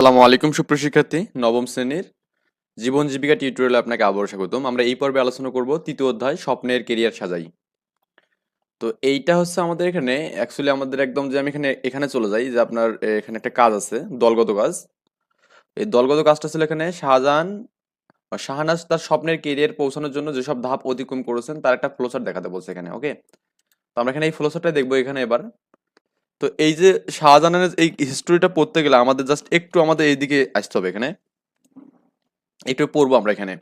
আসসালামু আলাইকুম সুপ্রশিক্ষার্থী নবম শ্রেণির জীবন জীবিকা টিউটোরিয়ালে আপনাকে আবার স্বাগতম। আমরা এই পর্বে আলোচনা করব তৃতীয় অধ্যায়, স্বপ্নের কেরিয়ার সাজাই। তো এইটা হচ্ছে আমাদের এখানে অ্যাকচুয়ালি আমাদের একদম যে আমি এখানে এখানে চলে যাই, যে আপনার এখানে একটা কাজ আছে, দলগত কাজ। এই দলগত কাজটা ছিল এখানে শাহজাহান শাহনাজ তার স্বপ্নের কেরিয়ার পৌঁছানোর জন্য যেসব ধাপ অতিক্রম করেছেন, তার একটা ফ্লোচার্ট দেখাতে বলছে এখানে ওকে তো আমরা এখানে এই ফ্লোচার্টটা দেখব এখানে এবার। তো এই যে শাহজাহানের এই হিস্টোরিটা পড়তে গেলে আমাদের জাস্ট একটু আমাদের এইদিকে আসতে হবে এখানে। একটু পড়ব আমরা এখানে।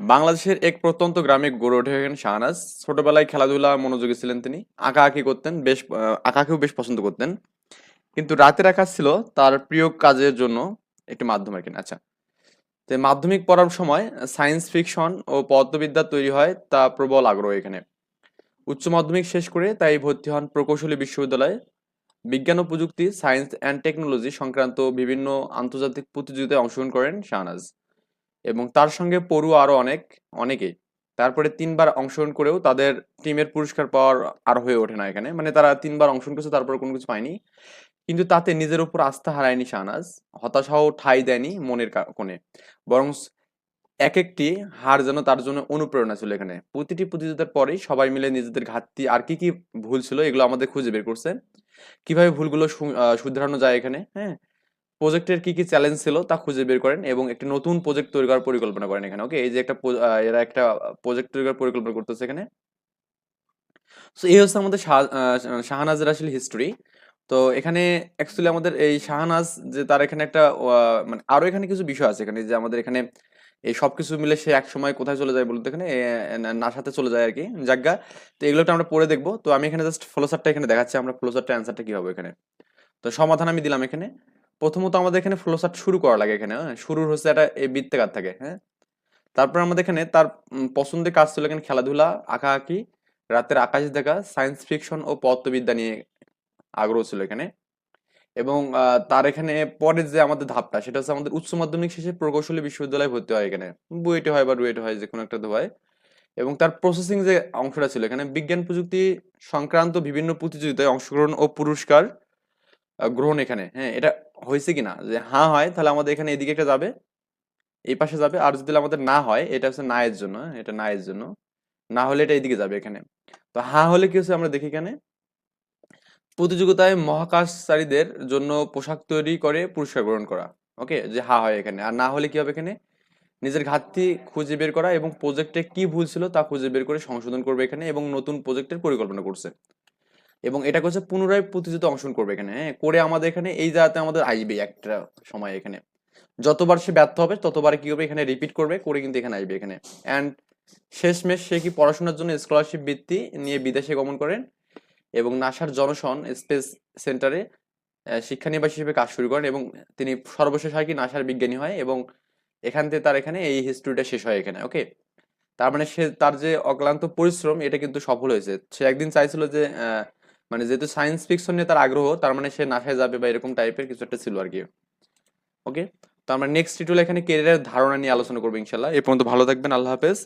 বাংলাদেশের এক প্রত্যন্ত গ্রামে গড়ে ওঠে এখানে শাহনাজ। ছোটবেলায় খেলাধুলা মনোযোগী ছিলেন তিনি। আঁকা আঁকি করতেন, বেশ আঁকাকেও বেশ পছন্দ করতেন। কিন্তু রাতের আঁকা ছিল তার প্রিয় কাজের জন্য একটি মাধ্যম আর কি আচ্ছা। তো মাধ্যমিক পড়ার সময় সায়েন্স ফিকশন ও পদার্থবিদ্যা তৈরি হয়, তা প্রবল আগ্রহ এখানে। উচ্চ মাধ্যমিক শেষ করে তাই ভর্তি হন প্রকৌশলী বিশ্ববিদ্যালয়ে। বিজ্ঞান ও প্রযুক্তি, সায়েন্স অ্যান্ড টেকনোলজি সংক্রান্ত বিভিন্ন আন্তর্জাতিক প্রতিযোগিতায় অংশগ্রহণ করেন শাহনাজ। এবং তার সঙ্গে পড়ুয়া আরও অনেক অনেকেই তারপরে তিনবার অংশগ্রহণ করেও তাদের টিমের পুরস্কার পাওয়ার আর হয়ে ওঠে না এখানে। মানে তারা তিনবার অংশগ্রহণ করেছে, তারপরে কোনো কিছু পায়নি। কিন্তু তাতে নিজের উপর আস্থা হারায়নি শাহনাজ। হতাশাও ঠাঁই দেয়নি মনের কোণে। বরং এক একটি হার যেন তার জন্য অনুপ্রেরণা ছিল এখানে। প্রতিটি প্রতিযোগিতার পরেই সবাই মিলে নিজেদের ঘাটতি আর কি কি ভুল ছিল এগুলো আমাদের খুঁজে বের করছে। কীভাবে ভুলগুলো শুধরানো যায় এখানে হ্যাঁ? প্রজেক্টের কি কি চ্যালেঞ্জ ছিল তা খুঁজে বের করেন এবং একটি নতুন প্রজেক্ট তৈরি করার পরিকল্পনা করেন এখানে, ওকে? এই যে একটা এরা একটা প্রজেক্ট তৈরি করার পরিকল্পনা করতেছে এখানে। সো এই হচ্ছে আমাদের শাহনাজের আসলে হিস্টোরি তো এখানে অ্যাকচুয়ালি আমাদের এই শাহনাজ যে তার এখানে একটা মানে আরও এখানে কিছু বিষয় আছে। এখানে যে আমাদের এখানে এই সবকিছু মিলে সে এক সময় কোথায় চলে যায় বলতে এখানে? নাসাতে চলে যায় আর কি জায়গা তো এগুলো আমরা পড়ে দেখব। তো আমি এখানে জাস্ট ফ্লোসারটা এখানে দেখাচ্ছি, আমরা ফ্লোসারটা অ্যান্সারটা কি হবে এখানে? তো সমাধান আমি দিলাম এখানে। প্রথমত আমাদের এখানে ফ্লোচার্ট শুরু করা লাগে এখানে হ্যাঁ? শুরুর হচ্ছে একটা এই বৃত্তাকার থাকে হ্যাঁ? তারপর আমাদের এখানে তার পছন্দের কাজ ছিল এখানে খেলাধুলা, আঁকাআঁকি, রাতের আকাশ দেখা সায়েন্স ফিকশন ও পদার্থবিদ্যা নিয়ে আগ্রহ ছিল এখানে। এবং তার এখানে পরের যে আমাদের ধাপটা সেটা হচ্ছে আমাদের উচ্চ মাধ্যমিক শেষে প্রকৌশলী বিশ্ববিদ্যালয়ে ভর্তি হয় এখানে। বুয়েটে হয় বা রুয়েটে হয় যে কোনো একটা হয় এবং তার প্রসেসিং যে অংশটা ছিল এখানে বিজ্ঞান প্রযুক্তি সংক্রান্ত বিভিন্ন প্রতিযোগিতায় অংশগ্রহণ ও পুরস্কার গ্রহণ এখানে। হ্যাঁ এটা হয়েছে কিনা? যে হ্যাঁ হয় তাহলে আমাদের এখানে এদিকে একটা যাবে এই পাশে যাবে। আর যদি আমাদের না হয় এটা হচ্ছে না এর জন্য হ্যাঁ, এটা না এর জন্য। না হলে এটা এইদিকে যাবে এখানে। তো হ্যাঁ হলে কি হচ্ছে আমরা দেখি এখানে? প্রতিযোগিতায় মহাকাশচারীদের জন্য পোশাক তৈরি করে পুরস্কার গ্রহণ করা। ওকে যে হা হয় এখানে। আর না হলে কি হবে এখানে? নিজের ঘাটতি খুঁজে বের করা এবং প্রজেক্টে কি ভুল ছিল তা খুঁজে বের করে সংশোধন করবে এখানে এবং নতুন প্রজেক্টের পরিকল্পনা করছে। এবং এটা করছে পুনরায় প্রতিযোগিতা অংশগ্রহণ করবে এখানে। হ্যাঁ? করে আমাদের এখানে এই জায়গাতে আমাদের আসবে একটা সময় এখানে। যতবার সে ব্যর্থ হবে, ততবার কি হবে? এখানে রিপিট করবে, করে কিন্তু এখানে আসবে এখানে। অ্যান্ড শেষমেশ সে কি পড়াশোনার জন্য স্কলারশিপ বৃত্তি নিয়ে বিদেশে গমন করেন? এবং নাসার জনসন স্পেস সেন্টারে শিক্ষানিবাস হিসেবে কাজ শুরু করেন এবং তিনি সর্বশেষ হয় কি নাসার বিজ্ঞানী হয় এবং এখান থেকে তার এখানে এই হিস্ট্রিটা শেষ হয় এখানে ওকে তার মানে সে, তার যে অক্লান্ত পরিশ্রম, এটা কিন্তু সফল হয়েছে। সে একদিন চাইছিল যে মানে যেহেতু সায়েন্স ফিকশন নিয়ে তার আগ্রহ, তার মানে সে নাসায় যাবে বা এরকম টাইপের কিছু একটা ছিল আর কি ওকে তো আমরা নেক্সট টিউটোরিয়াল এখানে কেরিয়ারের ধারণা নিয়ে আলোচনা করব ইনশাল্লাহ এ পর্যন্ত ভালো থাকবেন, আল্লাহ হাফেজ।